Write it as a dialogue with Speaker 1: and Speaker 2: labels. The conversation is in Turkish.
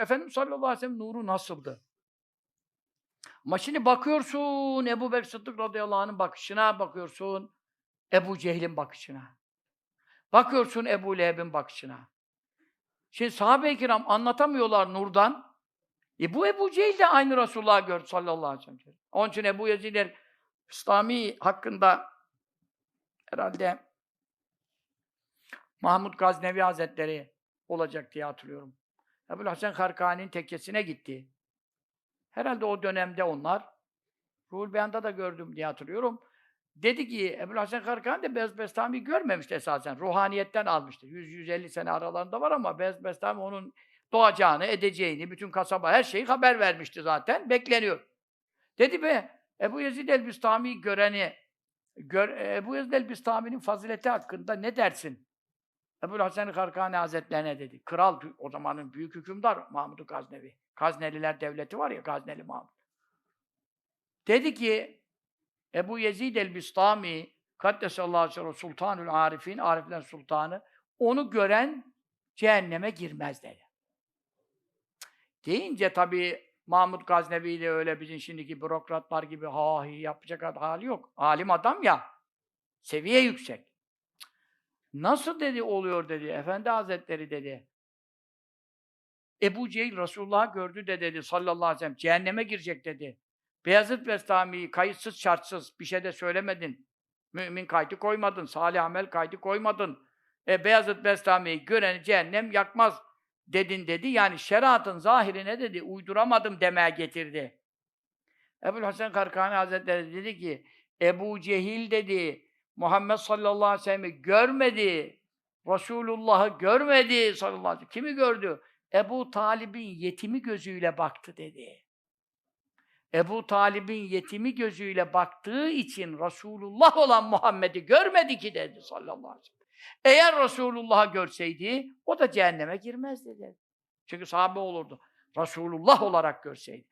Speaker 1: Efendimiz sallallahu aleyhi ve sellem nuru nasıldı? Ama şimdi bakıyorsun Ebu Bekir Sıddık radıyallahu anh'ın bakışına, bakıyorsun Ebu Cehil'in bakışına. Bakıyorsun Ebu Leheb'in bakışına. Şimdi sahabe-i kiram anlatamıyorlar nurdan. E bu Ebu Cehil de aynı Resulullah'ı gördü sallallahu aleyhi ve sellem. Onun için Ebu Yezid el İslami hakkında herhalde Mahmud Gaznevi Hazretleri olacak diye hatırlıyorum. Ebu Hasan Karkani'nin tekkesine gitti. Herhalde o dönemde onlar, Ruhul Beyan'da da gördüm diye hatırlıyorum. Dedi ki, Ebu Hasan Karkani de Beyaz Bestami görmemişti esasen. Ruhaniyetten almıştı. 100-150 sene aralarında var ama Beyaz Bestami onun doğacağını, edeceğini, bütün kasaba, her şeyi haber vermişti zaten. Bekleniyor. Dedi be, Ebu Yezid el-Bistami'yi göreni, gör, Ebu Yezid el-Bistami'nin fazileti hakkında ne dersin? Ebu Hasan Karkani Hazretlerine dedi. Kral, o zamanın büyük hükümdar Mahmud Gaznevi. Gazneliler devleti var ya, Gazneli Mahmud. Dedi ki, Ebu Yezid el-Bistami, Kaddesallahu aleyhi ve Sultanül Arifin, Ariflerin Sultanı, onu gören cehenneme girmez dedi. Deyince tabii Mahmud Gaznevi de öyle bizim şimdiki bürokratlar gibi ha hi yapacak hali yok. Alim adam ya. Seviye yüksek. Nasıl dedi oluyor dedi. Efendi Hazretleri dedi. Ebu Cehil Resulullah'ı gördü de dedi sallallahu aleyhi ve sellem. Cehenneme girecek dedi. Beyazıt Bestami'yi kayıtsız şartsız bir şey de söylemedin. Mümin kaydı koymadın. Salih amel kaydı koymadın. E, Beyazıt Bestami'yi göreni cehennem yakmaz dedin dedi. Yani şeriatın zahirine dedi uyduramadım demeye getirdi. Ebu Hasan Karkani Hazretleri dedi ki Ebu Cehil dedi Muhammed sallallahu aleyhi ve sellem'i görmedi. Resulullah'ı görmedi sallallahu aleyhi ve sellem. Kimi gördü? Ebu Talib'in yetimi gözüyle baktı dedi. Ebu Talib'in yetimi gözüyle baktığı için Resulullah olan Muhammed'i görmedi ki dedi sallallahu aleyhi ve sellem. Eğer Resulullah'ı görseydi o da cehenneme girmezdi dedi. Çünkü sahabe olurdu. Resulullah olarak görseydi.